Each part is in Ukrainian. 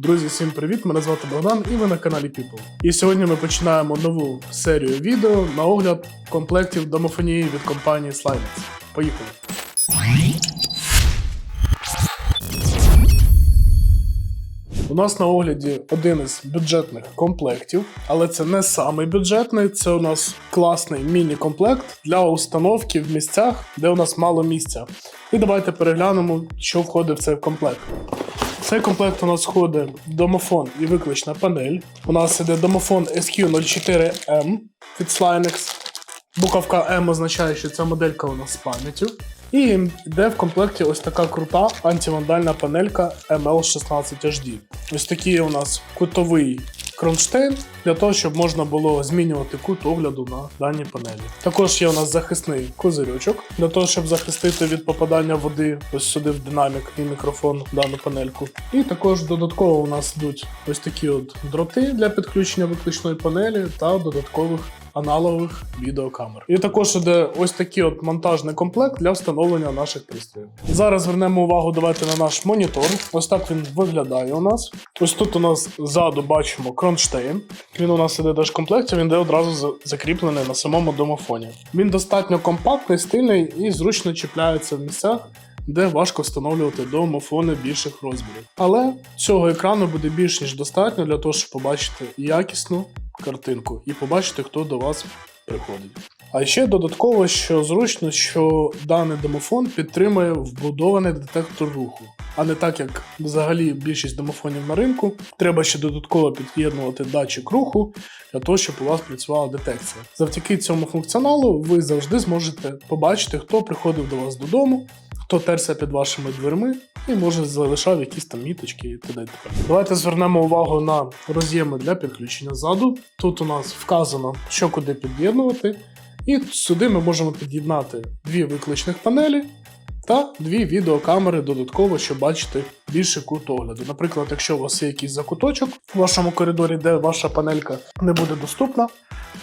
Друзі, всім привіт! Мене звати Богдан і ви на каналі People. І сьогодні ми починаємо нову серію відео на огляд комплектів домофонії від компанії Slimex. Поїхали! У нас на огляді один із бюджетних комплектів, але це не самий бюджетний. Це у нас класний міні-комплект для установки в місцях, де у нас мало місця. І давайте переглянемо, що входить в цей комплект. Цей комплект у нас входить домофон і виклична панель. У нас іде домофон SQ04M від Slinex. Буковка М означає, що ця моделька у нас з пам'яттю. І йде в комплекті ось така крута антивандальна панелька ML16HD. Ось такий у нас кутовий кронштейн для того, щоб можна було змінювати кут огляду на даній панелі. Також є у нас захисний козирючок для того, щоб захистити від попадання води ось сюди в динамік і мікрофон дану панельку. І також додатково у нас йдуть ось такі от дроти для підключення виключної панелі та додаткових аналогових відеокамер. І також іде ось такий от монтажний комплект для встановлення наших пристроїв. Зараз звернемо увагу давайте на наш монітор. Ось так він виглядає у нас. Ось тут у нас ззаду бачимо кронштейн. Він у нас іде теж в комплекті, він йде одразу закріплений на самому домофоні. Він достатньо компактний, стильний і зручно чіпляється в місцях. Де важко встановлювати домофони більших розмірів. Але цього екрану буде більш ніж достатньо для того, щоб побачити якісну картинку і побачити, хто до вас приходить. А ще додатково, що зручно, що даний домофон підтримує вбудований детектор руху. А не так, як взагалі більшість домофонів на ринку, треба ще додатково під'єднувати датчик руху для того, щоб у вас працювала детекція. Завдяки цьому функціоналу ви завжди зможете побачити, хто приходив до вас додому, хто терся під вашими дверми і може залишав якісь там міточки і т.д. Давайте звернемо увагу на роз'єми для підключення ззаду. Тут у нас вказано, що куди під'єднувати. І сюди ми можемо під'єднати дві викличних панелі та дві відеокамери додатково, щоб бачити більше кут огляду. Наприклад, якщо у вас є якийсь закуточок в вашому коридорі, де ваша панелька не буде доступна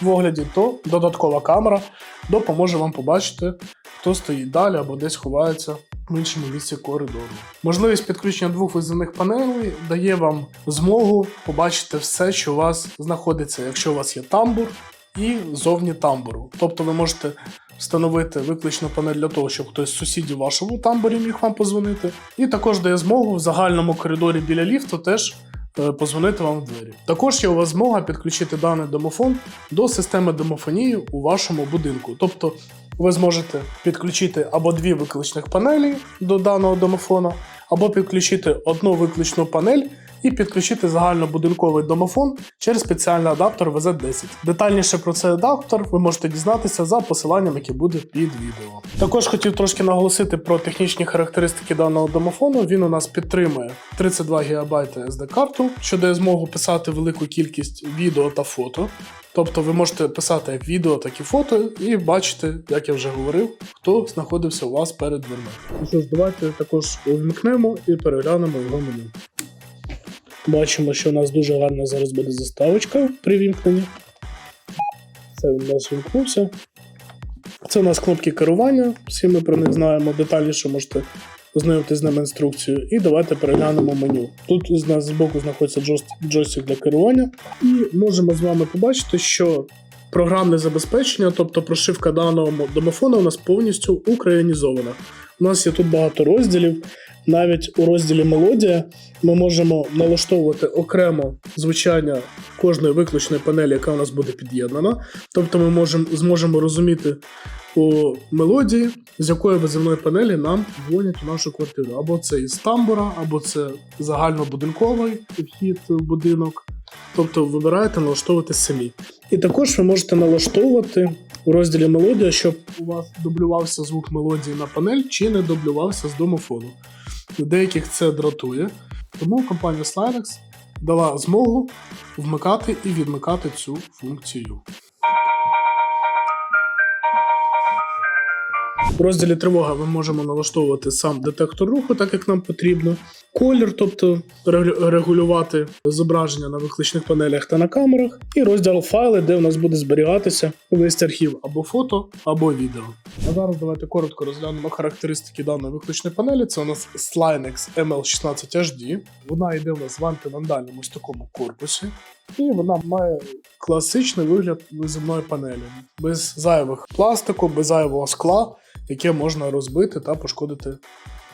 в огляді, то додаткова камера допоможе вам побачити, хто стоїть далі або десь ховається в іншому місці коридору. Можливість підключення двох визивних панелей дає вам змогу побачити все, що у вас знаходиться, якщо у вас є тамбур і зовні тамбуру. Тобто ви можете встановити виключну панель для того, щоб хтось з сусідів в вашому тамбурі міг вам позвонити. І також дає змогу в загальному коридорі біля ліфту теж е, позвонити вам в двері. Також є у вас змога підключити даний домофон до системи домофонії у вашому будинку. Тобто ви зможете підключити або дві викличних панелі до даного домофона, або підключити одну виключну панель і підключити загальнобудинковий домофон через спеціальний адаптер VZ10. Детальніше про цей адаптер ви можете дізнатися за посиланням, яке буде під відео. Також хотів трошки наголосити про технічні характеристики даного домофону. Він у нас підтримує 32 ГБ SD-карту, що дає змогу писати велику кількість відео та фото. Тобто ви можете писати як відео, так і фото, і бачити, як я вже говорив, хто знаходився у вас перед дверми. Ну що ж, давайте також вмикнемо і переглянемо його меню. Бачимо, що у нас дуже гарна зараз буде заставочка при вімкненні. Це у нас вімкнувся. Це у нас кнопки керування, всі ми про них знаємо. Детальніше можете ознайомитися з ними інструкцією. І давайте переглянемо меню. Тут у нас збоку знаходиться джойстик для керування, і можемо з вами побачити, що програмне забезпечення, тобто прошивка даного мо- домофону, у нас повністю українізована. У нас є тут багато розділів. Навіть у розділі мелодія ми можемо налаштовувати окремо звучання кожної виключної панелі, яка у нас буде під'єднана. Тобто ми можемо, зможемо розуміти по мелодії, з якої визивної панелі нам дзвонять у нашу квартиру. Або це із тамбура, або це загальнобудинковий вхід в будинок. Тобто вибираєте налаштовувати самі. І також ви можете налаштовувати у розділі мелодія, щоб у вас дублювався звук мелодії на панель чи не дублювався з домофону. Деяких це дратує, тому компанія Slidex дала змогу вмикати і відмикати цю функцію. В розділі тривога ми можемо налаштовувати сам детектор руху, так як нам потрібно. Колір, тобто регулювати зображення на виключних панелях та на камерах, і розділ файли, де у нас буде зберігатися весь архів або фото, або відео. А зараз давайте коротко розглянемо характеристики даної виключної панелі. Це у нас Slinex ML16HD. Вона йде у нас в антивандальному ось такому корпусі. І вона має класичний вигляд виземної панелі, без зайвих пластику, без зайвого скла, яке можна розбити та пошкодити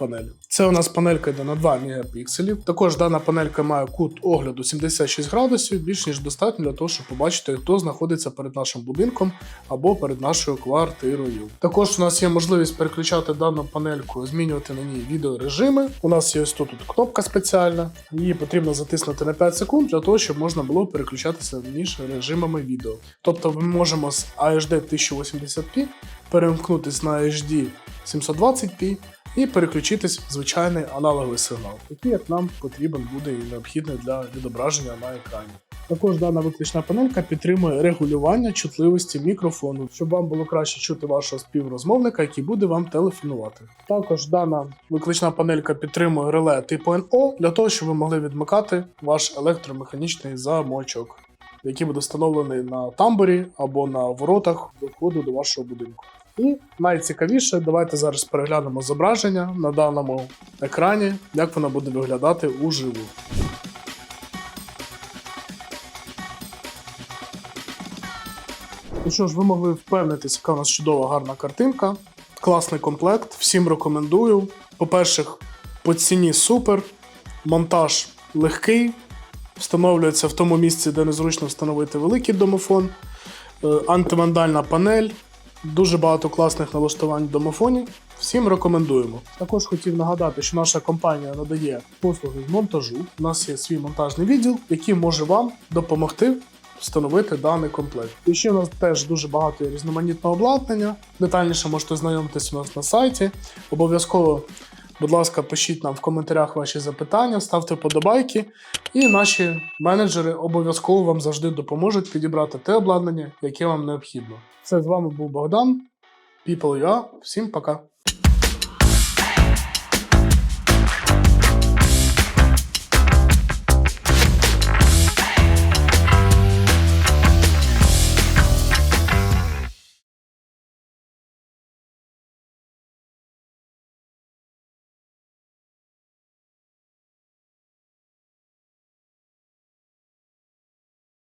панель. Це у нас панелька йде на 2 мегапікселів. Також дана панелька має кут огляду 76 градусів, більш ніж достатньо для того, щоб побачити, хто знаходиться перед нашим будинком або перед нашою квартирою. Також у нас є можливість переключати дану панельку, змінювати на ній відеорежими. У нас є ось тут, тут кнопка спеціальна. Її потрібно затиснути на 5 секунд для того, щоб можна було переключатися між режимами відео. Тобто ми можемо з AHD 1080p перемкнутися на HD 720p і переключитись в звичайний аналоговий сигнал, який як нам потрібен буде і необхідний для відображення на екрані. Також дана виключна панелька підтримує регулювання чутливості мікрофону, щоб вам було краще чути вашого співрозмовника, який буде вам телефонувати. Також дана виключна панелька підтримує реле типу NO для того, щоб ви могли відмикати ваш електромеханічний замочок, який буде встановлений на тамбурі або на воротах до входу до вашого будинку. І найцікавіше, давайте зараз переглянемо зображення на даному екрані, як воно буде виглядати уживу. Ну що ж, ви могли впевнитися, яка у нас чудова гарна картинка. Класний комплект, всім рекомендую. По-перше, по ціні супер, монтаж легкий, встановлюється в тому місці, де незручно встановити великий домофон, Е, антивандальна панель, дуже багато класних налаштувань в домофоні. Всім рекомендуємо. Також хотів нагадати, що наша компанія надає послуги з монтажу. У нас є свій монтажний відділ, який може вам допомогти встановити даний комплект. І ще у нас теж дуже багато різноманітного обладнання. Детальніше можете знайомитись у нас на сайті. Обов'язково, будь ласка, пишіть нам в коментарях ваші запитання, ставте вподобайки, і наші менеджери обов'язково вам завжди допоможуть підібрати те обладнання, яке вам необхідно. Це з вами був Богдан, People.ua. Всім пока!